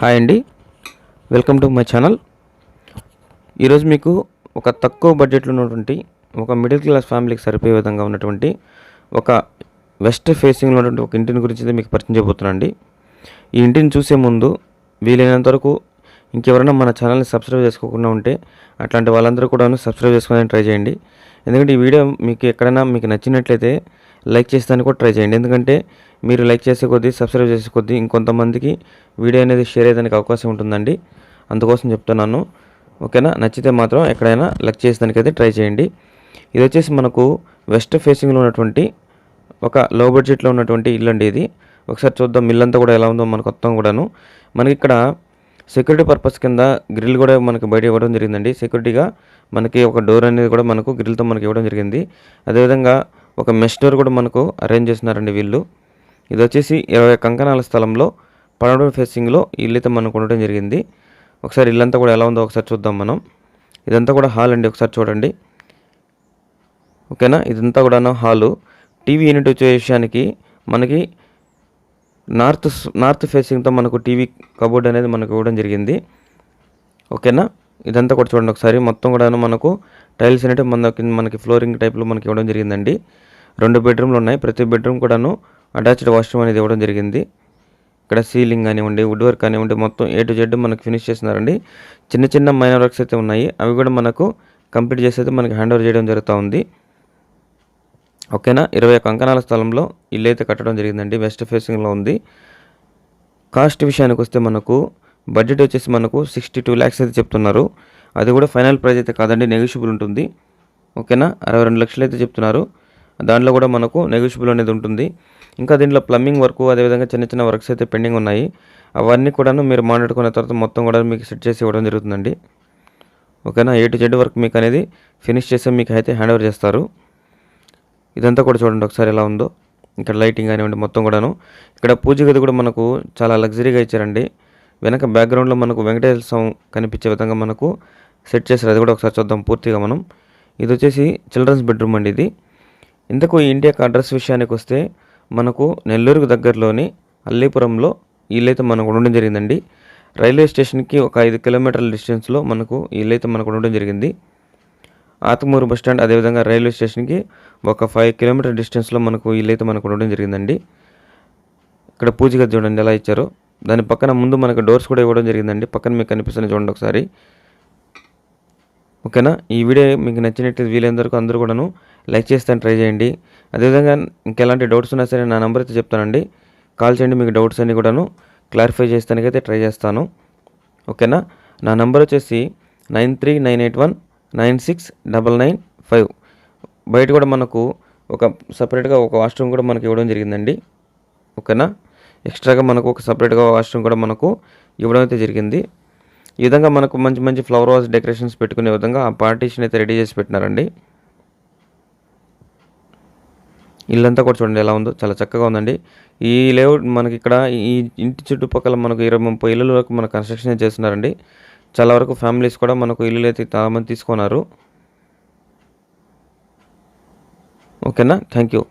Hi అండి. Welcome to my channel. ఈరోజు మీకు ఒక తక్కువ బడ్జెట్లో ఉన్నటువంటి ఒక మిడిల్ క్లాస్ ఫ్యామిలీకి సరిపోయే విధంగా ఉన్నటువంటి ఒక వెస్ట్ ఫేసింగ్లో ఉన్నటువంటి ఒక ఇంటిని గురించి మీకు పరిచయం చేయబోతున్నానండి ఈ ఇంటిని చూసే ముందు వీలైనంత వరకు ఇంకెవరైనా మన ఛానల్ని సబ్స్క్రైబ్ చేసుకోకుండా ఉంటే అట్లాంటి వాళ్ళందరూ కూడా సబ్స్క్రైబ్ చేసుకోవడానికి ట్రై చేయండి. ఎందుకంటే ఈ వీడియో మీకు ఎక్కడైనా మీకు నచ్చినట్లయితే లైక్ చేసేదానికి కూడా ట్రై చేయండి. ఎందుకంటే మీరు లైక్ చేసే కొద్దీ సబ్స్క్రైబ్ చేసే కొద్దీ ఇంకొంతమందికి వీడియో అనేది షేర్ అయ్యేదానికి అవకాశం ఉంటుందండి. అందుకోసం చెప్తున్నాను. ఓకేనా? నచ్చితే మాత్రం ఎక్కడైనా లైక్ చేసేదానికి అయితే ట్రై చేయండి. ఇది వచ్చేసి మనకు వెస్ట్ ఫేసింగ్లో ఉన్నటువంటి ఒక లో బడ్జెట్లో ఉన్నటువంటి ఇల్లు అండి ఇది. ఒకసారి చూద్దాం ఇల్లు అంతా కూడా ఎలా ఉందో మనకు మొత్తం కూడాను. మనకి ఇక్కడ సెక్యూరిటీ పర్పస్ కింద గ్రిల్ కూడా మనకి బయట ఇవ్వడం జరిగిందండి. సెక్యూరిటీగా మనకి ఒక డోర్ అనేది కూడా మనకు గ్రిల్తో మనకి ఇవ్వడం జరిగింది. అదేవిధంగా ఒక మెష్ డోర్ కూడా మనకు అరేంజ్ చేస్తున్నారండి వీళ్ళు. ఇది వచ్చేసి ఇరవై కంకణాల స్థలంలో పడమటి ఫేసింగ్లో ఇల్లు అయితే మనకు ఉండడం జరిగింది. ఒకసారి ఇల్లంతా కూడా ఎలా ఉందో ఒకసారి చూద్దాం మనం. ఇదంతా కూడా హాల్ అండి ఒకసారి చూడండి. ఓకేనా? ఇదంతా కూడా హాలు. టీవీ యూనిట్ వచ్చే విషయానికి మనకి నార్త్ నార్త్ ఫేసింగ్తో మనకు టీవీ కబోర్డ్ అనేది మనకు ఇవ్వడం జరిగింది. ఓకేనా? ఇదంతా కూడా చూడండి ఒకసారి. మొత్తం కూడా మనకు టైల్స్ అనేవి మనకి మనకి ఫ్లోరింగ్ టైప్లో మనకి ఇవ్వడం జరిగిందండి. రెండు బెడ్రూమ్లు ఉన్నాయి. ప్రతి బెడ్రూమ్ కూడాను అటాచ్డ్ వాష్రూమ్ అనేది ఇవ్వడం జరిగింది. ఇక్కడ సీలింగ్ కానివ్వండి వుడ్ వర్క్ కానివ్వండి మొత్తం ఏ టు జెడ్ మనకు ఫినిష్ చేస్తున్నారండి. చిన్న చిన్న మైనర్ వర్క్స్ అయితే ఉన్నాయి. అవి కూడా మనకు కంప్లీట్ చేసి అయితే మనకి హ్యాండ్ ఓవర్ చేయడం జరుగుతూ ఉంది. ఓకేనా ఇరవై ఒక్క అంకణాల స్థలంలో ఇల్లు అయితే కట్టడం జరిగిందండి. వెస్ట్ ఫేసింగ్లో ఉంది. కాస్ట్ విషయానికి వస్తే మనకు బడ్జెట్ వచ్చేసి మనకు సిక్స్టీ టూ ల్యాక్స్ అయితే చెప్తున్నారు. అది కూడా ఫైనల్ ప్రైస్ అయితే కాదండి నెగిషియబుల్ ఉంటుంది. ఓకేనా అరవై రెండు లక్షలు అయితే చెప్తున్నారు. దాంట్లో కూడా మనకు నెగోషియబుల్ అనేది ఉంటుంది. ఇంకా దీంట్లో ప్లంబింగ్ వర్క్ అదేవిధంగా చిన్న చిన్న వర్క్స్ అయితే పెండింగ్ ఉన్నాయి. అవన్నీ కూడాను మీరు మాట్లాడుకున్న తర్వాత మొత్తం కూడా మీకు సెట్ చేసి ఇవ్వడం జరుగుతుందండి. ఓకేనా? ఏ టు జెడ్ వర్క్ మీకు అనేది ఫినిష్ చేసి మీకు అయితే హ్యాండ్ ఓవర్ చేస్తారు. ఇదంతా కూడా చూడండి ఒకసారి ఎలా ఉందో. ఇక్కడ లైటింగ్ కానివ్వండి మొత్తం కూడాను. ఇక్కడ పూజ గది కూడా మనకు చాలా లగ్జరీగా ఇచ్చారండి. వెనక బ్యాక్గ్రౌండ్లో మనకు వెంకటేశ్వర స్వామి కనిపించే విధంగా మనకు సెట్ చేశారు. అది కూడా ఒకసారి చూద్దాం పూర్తిగా మనం. ఇది వచ్చేసి చిల్డ్రన్స్ బెడ్రూమ్ అండి ఇది. ఇంతకు ఈ ఇంటి యొక్క అడ్రస్ విషయానికి వస్తే మనకు నెల్లూరుకు దగ్గరలోని అల్లీపురంలో ఇల్లైతే మనకు ఉండడం జరిగిందండి. రైల్వే స్టేషన్కి ఒక ఐదు కిలోమీటర్ల డిస్టెన్స్లో మనకు ఇల్లైతే మనకు ఉండడం జరిగింది. ఆత్మూరు బస్ స్టాండ్ అదేవిధంగా రైల్వే స్టేషన్కి ఒక ఫైవ్ కిలోమీటర్ డిస్టెన్స్లో మనకు ఇల్లైతే మనకు ఉండడం జరిగిందండి. ఇక్కడ పూజ చూడండి ఎలా ఇచ్చారో. దాని పక్కన ముందు మనకు డోర్స్ కూడా ఇవ్వడం జరిగిందండి. పక్కన మీకు కనిపిస్తుంది చూడండి ఒకసారి. ఓకేనా? ఈ వీడియో మీకు నచ్చినట్టు వీలైనంతవరకు అందరూ కూడాను లైక్ చేస్తాను ట్రై చేయండి. అదేవిధంగా ఇంకెలాంటి డౌట్స్ ఉన్నా సరే నా నెంబర్ అయితే చెప్తానండి. కాల్ చేయండి మీకు డౌట్స్ అన్నీ కూడాను క్లారిఫై చేస్తానికైతే ట్రై చేస్తాను. ఓకేనా? నా నెంబర్ వచ్చేసి nine three nine eight one nine six double nine five. బయట కూడా మనకు ఒక సపరేట్గా ఒక వాష్రూమ్ కూడా మనకి ఇవ్వడం జరిగిందండి. ఓకేనా? ఎక్స్ట్రాగా మనకు ఒక సపరేట్గా వాష్రూమ్ కూడా మనకు ఇవ్వడం అయితే జరిగింది. ఈ విధంగా మనకు మంచి మంచి ఫ్లవర్ వాజ్ డెకరేషన్స్ పెట్టుకునే విధంగా ఆ పార్టీషన్ అయితే రెడీ చేసి పెట్టినారండి. ఇల్లంతా కూడా చూడండి ఎలా ఉందో. చాలా చక్కగా ఉందండి. ఈ లేఅవుట్ మనకి ఇక్కడ ఈ ఇంటి చుట్టుపక్కల మనకు ఇరవై ముప్పై ఇళ్ళ వరకు మన కన్స్ట్రక్షన్ చేస్తున్నారండి. చాలా వరకు ఫ్యామిలీస్ కూడా మనకు ఇల్లు అయితే చాలామంది తీసుకున్నారు. ఓకేనా? Thank you.